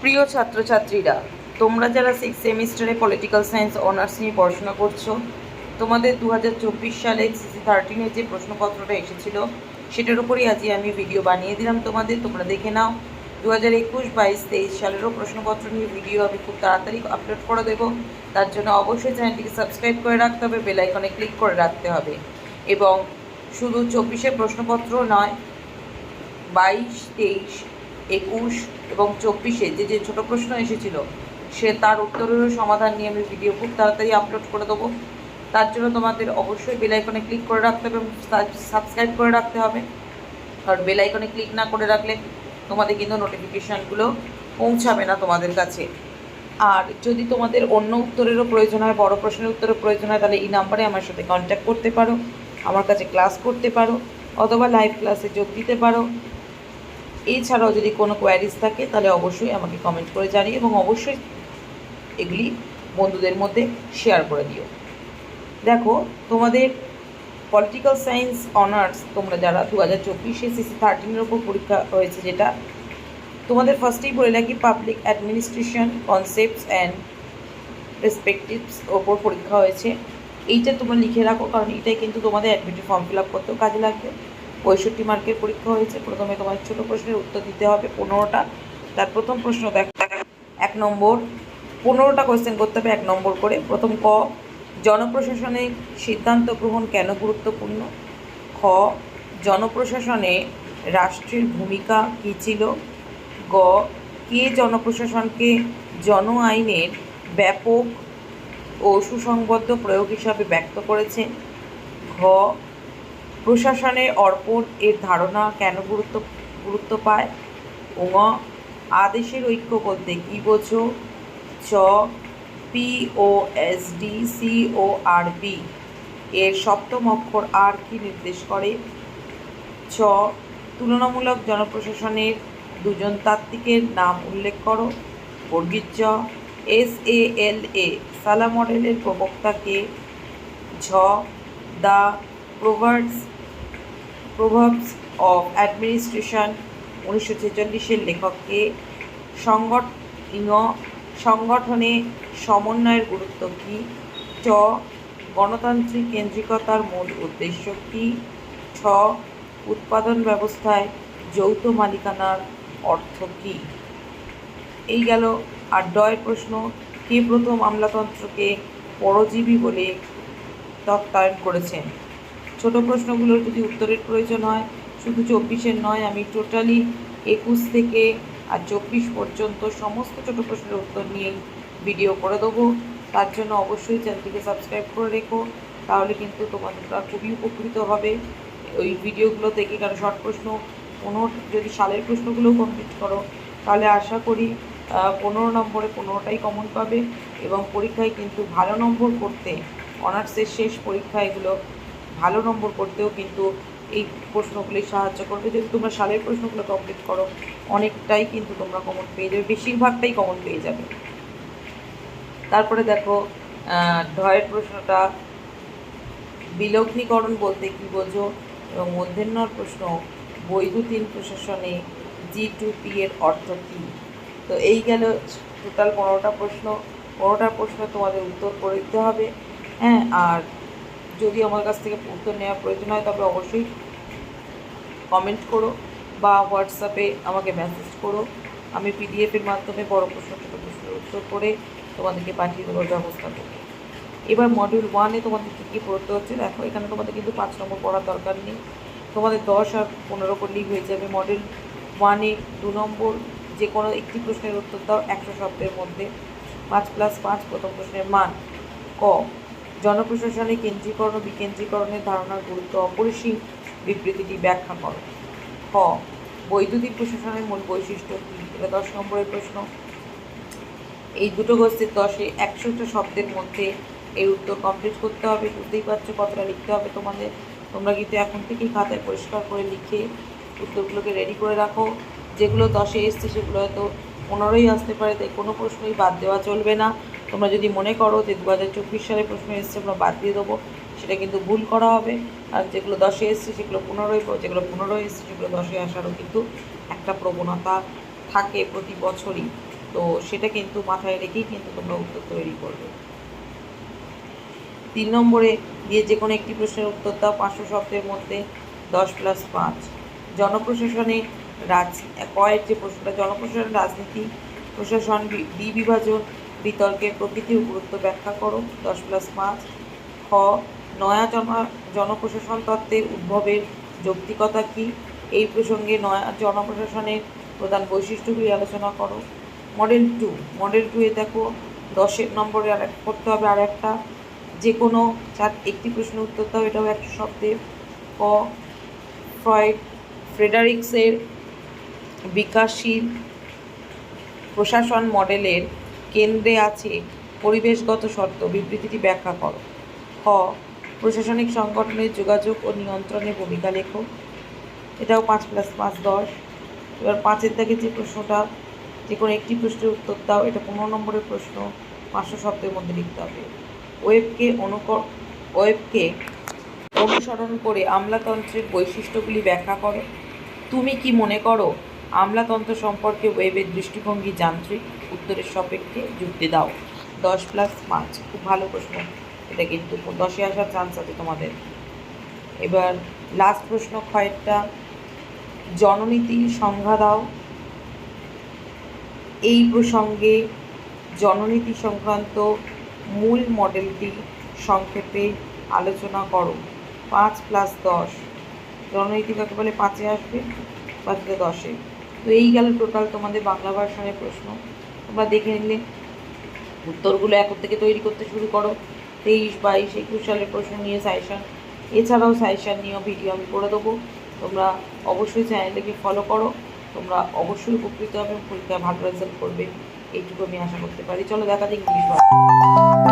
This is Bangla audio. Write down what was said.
প্রিয় ছাত্রছাত্রীরা, তোমরা যারা সিক্স সেমিস্টারে পলিটিক্যাল সায়েন্স অনার্স নিয়ে পড়াশোনা করছ, তোমাদের দু হাজার চব্বিশ সালে সিসি থার্টিনের যে প্রশ্নপত্রটা এসেছিল, সেটার উপরই আজই আমি ভিডিও বানিয়ে দিলাম তোমাদের, তোমরা দেখে নাও। দু হাজার একুশ বাইশ তেইশ সালেরও প্রশ্নপত্র নিয়ে ভিডিও আমি খুব তাড়াতাড়ি আপলোড করে দেবো। তার জন্য অবশ্যই চ্যানেলটিকে সাবস্ক্রাইব করে রাখতে হবে বেল আইকনে ক্লিক করে রাখতে হবে। এবং শুধু চব্বিশের প্রশ্নপত্র নয়, বাইশ, তেইশ একুশ এবং চব্বিশে যে যে ছোটো প্রশ্ন এসেছিল, সে তার উত্তরেরও সমাধান নিয়ে আমি ভিডিও খুব তাড়াতাড়ি আপলোড করে দেবো। তার জন্য তোমাদের অবশ্যই বেল আইকনে ক্লিক করে রাখতে হবে এবং সাবস্ক্রাইব করে রাখতে হবে। কারণ বেল আইকনে ক্লিক না করে রাখলে তোমাদের কিন্তু নোটিফিকেশানগুলো পৌঁছাবে না তোমাদের কাছে। আর যদি তোমাদের অন্য উত্তরেরও প্রয়োজন হয়, বড় প্রশ্নের উত্তরের প্রয়োজন হয়, তাহলে এই নাম্বারে আমার সাথে কন্ট্যাক্ট করতে পারো, আমার কাছে ক্লাস করতে পারো, অথবা লাইভ ক্লাসে যোগ দিতে পারো। এছাড়াও যদি কোনো কোয়ারিজ থাকে, তাহলে অবশ্যই আমাকে কমেন্ট করে জানিও এবং অবশ্যই এগুলি বন্ধুদের মধ্যে শেয়ার করে দিও। দেখো, তোমাদের পলিটিক্যাল সায়েন্স অনার্স তোমরা যারা দু হাজার চব্বিশে সিসি থার্টিনের ওপর পরীক্ষা হয়েছে যেটা, তোমাদের ফার্স্টেই বলে রাখি public administration concepts and perspectives ওপর পরীক্ষা হয়েছে। এইটা তোমরা লিখে রাখো, কারণ এটাই কিন্তু তোমাদের অ্যাডমিটি ফর্ম ফিল আপ করতেও কাজে লাগবে। পঁয়ষট্টি মার্কের পরীক্ষা হয়েছে। প্রথমে তোমার ছোটো প্রশ্নের উত্তর দিতে হবে পনেরোটা। তার প্রথম প্রশ্ন দেখ। এক নম্বর, পনেরোটা কোয়েশ্চেন করতে হবে এক নম্বর করে। প্রথম ক, জনপ্রশাসনে সিদ্ধান্ত গ্রহণ কেন গুরুত্বপূর্ণ? খ, জনপ্রশাসনে রাষ্ট্রের ভূমিকা কী ছিল? গ, কে জনপ্রশাসনকে জন আইনের ব্যাপক ও সুসংবদ্ধ প্রয়োগ হিসাবে ব্যক্ত করেছে? ঘ প্রশাসনের অর্পণ এর ধারণা কেন গুরুত্ব গুরুত্ব পায়? ঙ, আদেশের ঐক্য বলতে কী বোঝো? চ P O S D C O R B এর সপ্তম অক্ষর আর কি নির্দেশ করে? ছ, তুলনামূলক জনপ্রশাসনের দুজন তাত্ত্বিকের নাম উল্লেখ করো। বর্গীর জ এস এ এল এ সালা মডেলের প্রবক্তাকে। ঝ, the proverbs proverbs of administration উনিশশো ছেচল্লিশের লেখককে সংগঠ সংগঠনে সমন্বয়ের গুরুত্ব কী? চ. গণতান্ত্রিক কেন্দ্রিকতার মূল উদ্দেশ্য কী? ছ. উৎপাদন ব্যবস্থায় যৌথ মালিকানার অর্থ কী? এই গেল আর ডয়ের প্রশ্ন, কে প্রথম আমলাতন্ত্রকে পরজীবী বলে তত্ত্বায়ন করেছেন? ছোট প্রশ্নগুলোর যদি উত্তরের প্রয়োজন হয়, শুধু চব্বিশের নয়, আমি টোটালি একুশ থেকে আর চব্বিশ পর্যন্ত সমস্ত ছোট প্রশ্নের উত্তর নিয়েই ভিডিও করে দেবো। তার জন্য অবশ্যই চ্যানেলটিকে সাবস্ক্রাইব করে রেখো। তাহলে কিন্তু তোমাদেরটা খুবই উপকৃত হবে। ওই ভিডিওগুলো থেকে কারণ শর্ট প্রশ্ন, কোনো যদি সালের প্রশ্নগুলোও কমপ্লিট করো, তাহলে আশা করি পনেরো নম্বরে পনেরোটাই কমন পাবে এবং পরীক্ষায় কিন্তু ভালো নম্বর করতে অনার্সের শেষ পরীক্ষা এগুলো ভালো নম্বর করতেও কিন্তু এই প্রশ্নগুলি সাহায্য করবে। যদি তোমরা সালের প্রশ্নগুলো কমপ্লিট করো, অনেকটাই কিন্তু তোমরা কমন পেয়ে যাবে, বেশিরভাগটাই কমন পেয়ে যাবে। তারপরে দেখো ঢয়ের প্রশ্নটা বিলগ্নীকরণ বলতে কী বোঝো? এবং মধ্যাহ্নর প্রশ্ন, বৈদ্যুতিন প্রশাসনে জি টু পি এর অর্থ কী? তো এই গেল টোটাল পনেরোটা প্রশ্ন। পনেরোটা প্রশ্ন তোমাদের উত্তর করে দিতে হবে। হ্যাঁ আর যদি আমার কাছ থেকে উত্তর নেওয়ার প্রয়োজন হয়, তবে অবশ্যই কমেন্ট করো বা হোয়াটসঅ্যাপে আমাকে মেসেজ করো। আমি পিডিএফের মাধ্যমে বড় প্রশ্ন ছোটো প্রশ্নের উত্তর করে তোমাদেরকে পাঠিয়ে দেওয়ার ব্যবস্থা করব এবার মডিউল ওয়ানে তোমাদের কী কী পড়তে হচ্ছে? দেখো, এখানে তোমাদের কিন্তু পাঁচ নম্বর পড়ার দরকার নেই। তোমাদের দশ আর পনেরো করলেই হয়ে যাবে। মডেল ওয়ানে দু নম্বর যে কোনো একটি প্রশ্নের উত্তর দাও একশো শব্দের মধ্যে। পাঁচ প্লাস পাঁচ, প্রথম প্রশ্নের মান ক। জনপ্রশাসনে কেন্দ্রীকরণ ও বিকেন্দ্রীকরণের ধারণার গুরুত্ব অপরিসীম বিবৃতিটি ব্যাখ্যা করো। খ বৈদ্যুতিক প্রশাসনের মূল বৈশিষ্ট্য কী? এটা দশ নম্বরের প্রশ্ন। এই দুটো গোষ্ঠীর দশে একশোটা শব্দের মধ্যে এই উত্তর কমপ্লিট করতে হবে। বুঝতেই পারছ কতটা লিখতে হবে তোমাদের। তোমরা কিন্তু এখন থেকেই খাতায় পরিষ্কার করে লিখে উত্তরগুলোকে রেডি করে রাখো। যেগুলো দশে এসছে সেগুলো হয়তো পনেরোই আসতে পারে, তাই কোনো প্রশ্নই বাদ দেওয়া চলবে না। তোমরা যদি মনে করো যে দু হাজার চব্বিশ সালে প্রশ্ন এসছে, আমরা বাদ দিয়ে দেবো। সেটা কিন্তু ভুল করা হবে। আর যেগুলো দশে এসছে, সেগুলো পনেরোই যেগুলো পনেরোই এসছে, সেগুলো দশে আসারও কিন্তু একটা প্রবণতা থাকে প্রতি বছরই। তো সেটা কিন্তু মাথায় রেখেই কিন্তু তোমরা উত্তর তৈরি করবে। তিন নম্বরে দিয়ে যে কোনো একটি প্রশ্নের উত্তর দাও, পাঁচশো শব্দের মধ্যে দশ প্লাস পাঁচ। জনপ্রশাসনে রাজ, কয়ের যে প্রশ্নটা জনপ্রশাসন রাজনীতি, প্রশাসন বি- দ্বিবিভাজন বিতর্কের প্রকৃতি ও গুরুত্ব ব্যাখ্যা করো। দশ প্লাস পাঁচ। খ, নয়া জন জনপ্রশাসন তত্ত্বের উদ্ভবের যৌক্তিকতা কী? এই প্রসঙ্গে নয়া জনপ্রশাসনের প্রধান বৈশিষ্ট্যগুলি আলোচনা করো। মডেল টু মডেল টু এ দেখো দশের নম্বরে আর করতে হবে আর একটা। যে কোনো চার, একটি প্রশ্নের উত্তর দাও, এটাও একটা শব্দের ক, ফ্রয়েড, ফ্রেডারিক্সের বিকাশশীল প্রশাসন মডেলের কেন্দ্রে আছে পরিবেশগত শর্ত, বিবৃতিটি ব্যাখ্যা করো। খ প্রশাসনিক সংগঠনের যোগাযোগ ও নিয়ন্ত্রণে ভূমিকা লেখো। এটাও পাঁচ প্লাস পাঁচ দশ। এবার পাঁচের দাগে যে প্রশ্নটা, যে কোনো একটি প্রশ্নের উত্তর দাও, এটা পনেরো নম্বরের প্রশ্ন, পাঁচশো শব্দের মধ্যে লিখতে হবে। ওয়েবকে অনুকর ওয়েবকে অনুসরণ করে আমলাতন্ত্রের বৈশিষ্ট্যগুলি ব্যাখ্যা করো। তুমি কি মনে করো আমলাতন্ত্র সম্পর্কে ওয়েবের দৃষ্টিভঙ্গি যান্ত্রিক উত্তরের সাপেক্ষে যুক্তি দাও। দশ প্লাস পাঁচ। খুব ভালো প্রশ্ন। এটা কিন্তু দশে আসার চান্স আছে তোমাদের। এবার লাস্ট প্রশ্ন কয়েকটা। জননীতি সংজ্ঞা দাও। এই প্রসঙ্গে জননীতি সংক্রান্ত মূল মডেলটি সংক্ষেপে আলোচনা করো। পাঁচ প্লাস দশ। জননীতি কাকে বলে? পাঁচে আসবে? পাঁচে দশে। তো এই গেল টোটাল তোমাদের বাংলা ভার্সনের প্রশ্ন। তোমরা দেখে নিলে উত্তরগুলো এখন থেকে তৈরি করতে শুরু করো। তেইশ, বাইশ, একুশ সালের প্রশ্ন নিয়ে সাইশন এছাড়াও সাইশন নিয়েও ভিডিও আমি করে দেবো। তোমরা অবশ্যই চ্যানেলটাকে ফলো করো। তোমরা অবশ্যই উপকৃত হবে পরীক্ষায় ভালো রেজাল্ট করবে। এইটুকু আমি আশা করতে পারি। চলো দেখা যাক ইংলিশ